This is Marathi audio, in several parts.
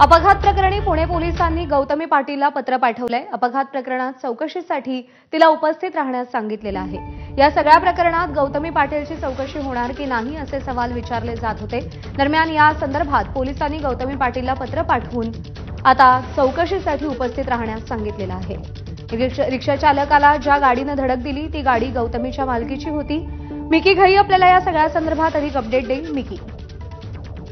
अपघात प्रकरणी पुणे पोलिसांनी गौतमी पाटीलला पत्र पाठवलंय. अपघात प्रकरणात चौकशीसाठी तिला उपस्थित राहण्यास सांगितलेलं आहे. या सगळ्या प्रकरणात गौतमी पाटीलची चौकशी होणार की नाही असे सवाल विचारले जात होते. दरम्यान या संदर्भात पोलिसांनी गौतमी पाटीलला पत्र पाठवून आता चौकशीसाठी उपस्थित राहण्यास सांगितलेलं आहे. रिक्षा चालकाला ज्या गाडीनं धडक दिली ती गाडी गौतमीच्या मालकीची होती. मिकी घई आपल्याला या सगळ्या संदर्भात अधिक अपडेट देईल. मिकी.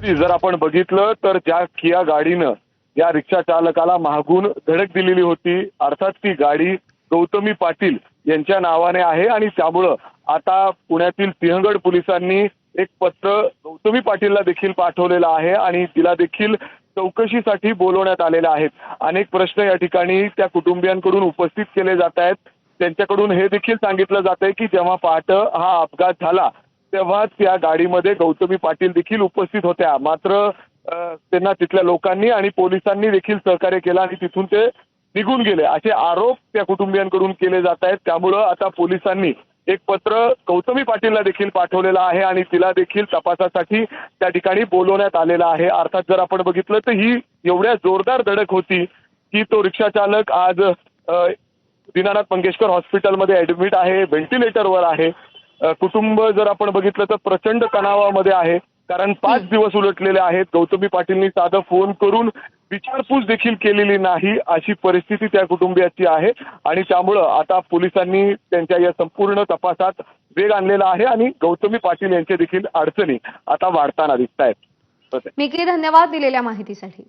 जर आपण बघितलं तर ज्या किया गाडीनं या रिक्षा चालकाला मागून धडक दिलेली होती अर्थात ती गाडी गौतमी पाटील यांच्या नावाने आहे आणि त्यामुळं आता पुण्यातील सिंहगड पोलिसांनी एक पत्र गौतमी पाटीलला देखील पाठवलेलं आहे आणि तिला देखील चौकशीसाठी बोलवण्यात आलेलं आहेत अनेक प्रश्न या ठिकाणी त्या कुटुंबियांकडून उपस्थित केले जात आहेत. त्यांच्याकडून हे देखील सांगितलं जात आहे की जेव्हा पहाटे हा अपघात झाला तेव्हा त्या गाडीमध्ये गौतमी पाटील देखील उपस्थित होत्या. मात्र त्यांना तिथल्या लोकांनी आणि पोलिसांनी देखील सहकार्य केलं आणि तिथून ते निघून गेले. असे आरोप त्या कुटुंबियांकडून केले जात आहेत. त्यामुळं आता पोलिसांनी एक पत्र गौतमी पाटीलला देखील पाठवलेलं आहे आणि तिला देखील तपासासाठी त्या ठिकाणी बोलवण्यात आलेलं आहे. अर्थात जर आपण बघितलं तर ही एवढ्या जोरदार धडक होती की तो रिक्षा चालक आज दीनानाथ मंगेशकर हॉस्पिटलमध्ये ऍडमिट आहे व्हेंटिलेटरवर आहे. कुटुंब जर आपण बघितलं तर प्रचंड तणावामध्ये आहे. कारण पाच दिवस उलटलेले आहेत. गौतमी पाटीलनी साधं फोन करून विचारपूस देखील केलेली नाही अशी परिस्थिती त्या कुटुंबियाची आहे. आणि त्यामुळं आता पोलिसांनी त्यांच्या या संपूर्ण तपासात वेग आणलेला आहे आणि गौतमी पाटील यांच्या देखील अडचणी आता वाढताना दिसत आहेत धन्यवाद दिलेल्या माहितीसाठी.